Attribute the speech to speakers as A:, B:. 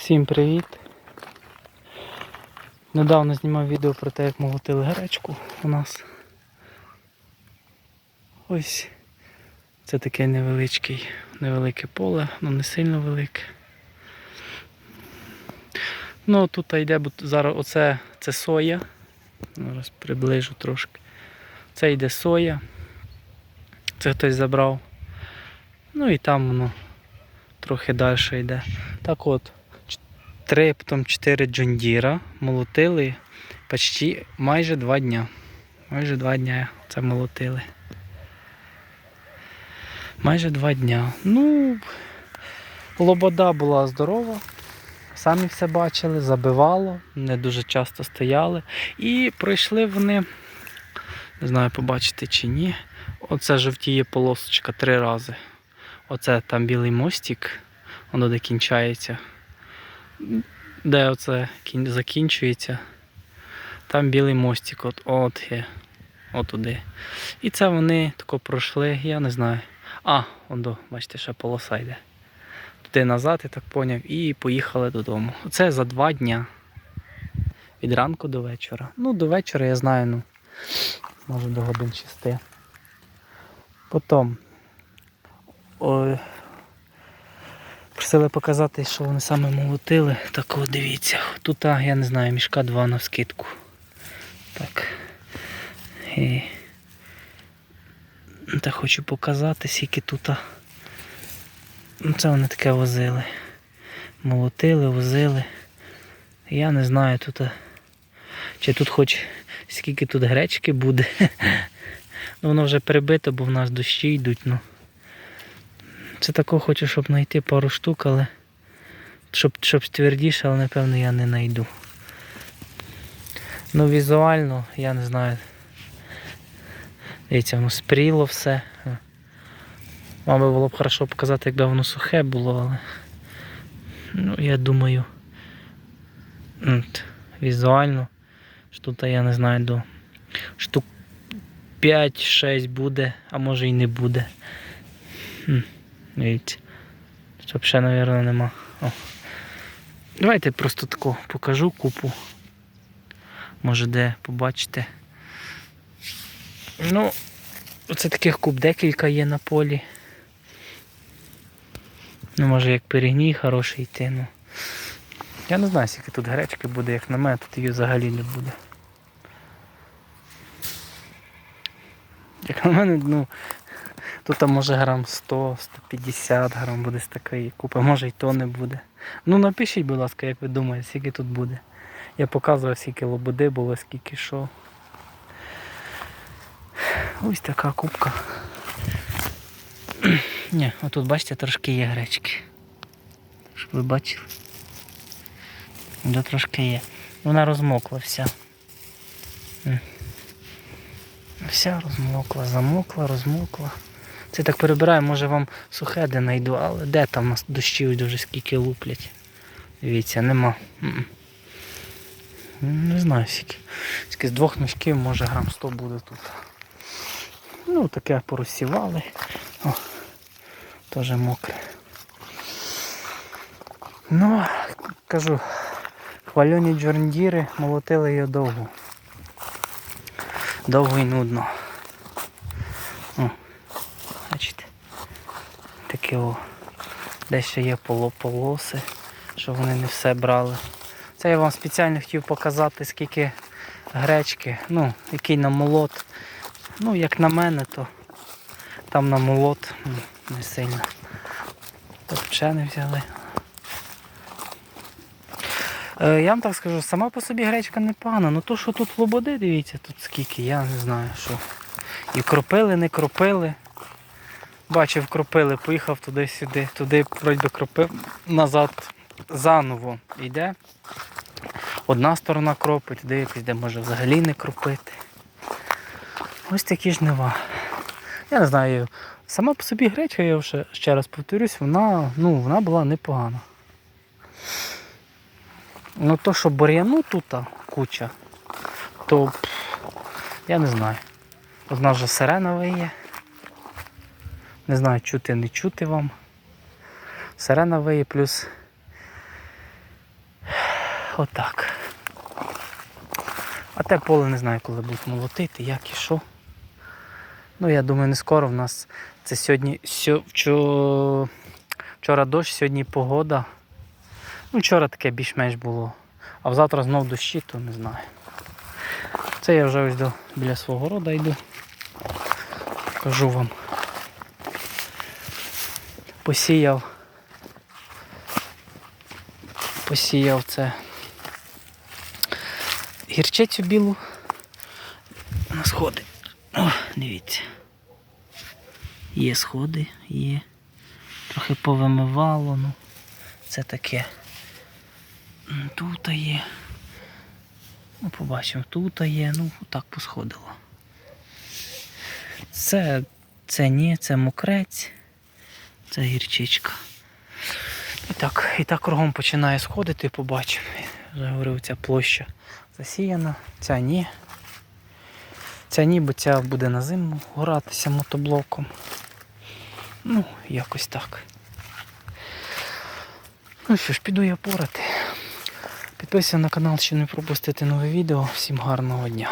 A: Всім привіт! Недавно знімав відео про те, як молотили гречку у нас. Ось це таке невеличкий, невелике поле, ну не сильно велике. Ну тут йде, бо зараз оце це соя. Зараз приближу трошки. Це йде соя. Це хтось забрав. Ну і там воно трохи далі йде. Так от, три, потім чотири джондіра молотили почти майже два дня. Майже два дня це молотили. Майже два дня. Ну, лобода була здорова. Самі все бачили, забивало, не дуже часто стояли. І пройшли вони, не знаю, побачите чи ні. Оце жовтіє полосочка три рази. Оце там білий мостик, воно де кінчається. Де оце закінчується. Там білий мостик, от, от є. Отуди. І це вони тако пройшли, я не знаю. А, ондо, бачите, ще полоса йде. Туди назад, я так поняв, і поїхали додому. Це за два дня. Від ранку до вечора. Ну, до вечора я знаю, ну, може до годин шести. Потім Ой. Просили показати, що вони саме молотили. Так от дивіться. Тут, я не знаю, мішка два на скидку. Так. І... Та хочу показати, скільки тут. Ну, це вони таке возили. Молотили, возили. Я не знаю тут. Чи тут хоч скільки тут гречки буде. Ну воно вже перебито, бо в нас дощі йдуть. ну. Це тако хочу, щоб знайти пару штук, але щоб, щоб твердіше, але напевно я не знайду. Ну візуально, я не знаю. Дивіться, воно спріло все. Мабуть, було б хорошо показати, якби воно сухе було, але ну, я думаю, візуально, тут я не знаю до штук 5-6 буде, а може і не буде. Дивіться. Тут взагалі, мабуть, нема. О. Давайте просто таку покажу купу. Може де побачите. Ну, оце таких куп декілька є на полі. Ну, може як перегній хороший йти, ну. Я не знаю, скільки тут гречки буде, як на мене, тут її взагалі не буде. Як на мене, ну, Тут там може грам 100, 150 грам буде з такої купи, може і то не буде. Ну напишіть, будь ласка, як ви думаєте, скільки тут буде. Я показував, скільки лободи було, скільки що. Ось така кубка. Ні, отут бачите, трошки є гречки. Щоб ви бачили. Де трошки є. Вона розмокла вся. Вся розмокла, замокла, розмокла. Це так перебираю, може вам сухе де знайду, але де там у нас дощі дуже скільки луплять. Дивіться, нема. Не знаю скільки. Скільки з двох мішків, може грам 100 буде тут. Ну, таке порозсівали. О, теж мокре. Ну, кажу, хвальоні джорндіри молотили його довго. Довго і нудно. О, бачите. Таке о. Де ще є поло полоси, що вони не все брали. Це я вам спеціально хотів показати, скільки гречки, ну, який намолот. Ну, як на мене, то там намолот м, не сильно. Тут пшени взяли. Е, Я вам так скажу, сама по собі гречка не непогана, ну то, що тут лободи, дивіться, тут скільки, я не знаю, що. І кропили, не кропили. Бачив, кропили, поїхав туди-сюди, туди вроді кропив, назад заново йде. Одна сторона кропить, туди якось, де може взагалі не кропити. Ось такі жнива. Я не знаю, сама по собі гречка, я вже ще раз повторюсь, вона, ну, вона була непогана. Ну то, що бур'яну тут куча, то я не знаю. Одна вже сирена виє. Не знаю, чути, не чути вам. Сирена виє, плюс Отак. А те поле не знаю, коли будуть молотити, як і що. Ну, я думаю, не скоро в нас це сьогодні. Сьо, вчо, вчора дощ, сьогодні погода. Ну, вчора таке більш-менш було. А завтра знов дощі, то не знаю. Це я вже ось до, біля свого рода йду. Покажу вам. Посіяв. Посіяв це гірчицю білу на сходи. О, дивіться. Є сходи, є. Трохи повимивало, ну. Це таке. Тут є. Ну, побачимо, тут є, ну, так посходило. Це, це ні, це мокрець, це гірчичка. І так, і так кругом починає сходити, побачимо. Я вже говорив, ця площа засіяна, ця ні. Ця ні, бо ця буде на зиму гратися мотоблоком. Ну, якось так. Ну що ж, піду я порати. Підписуйся на канал, щоб не пропустити нове відео. Всім гарного дня.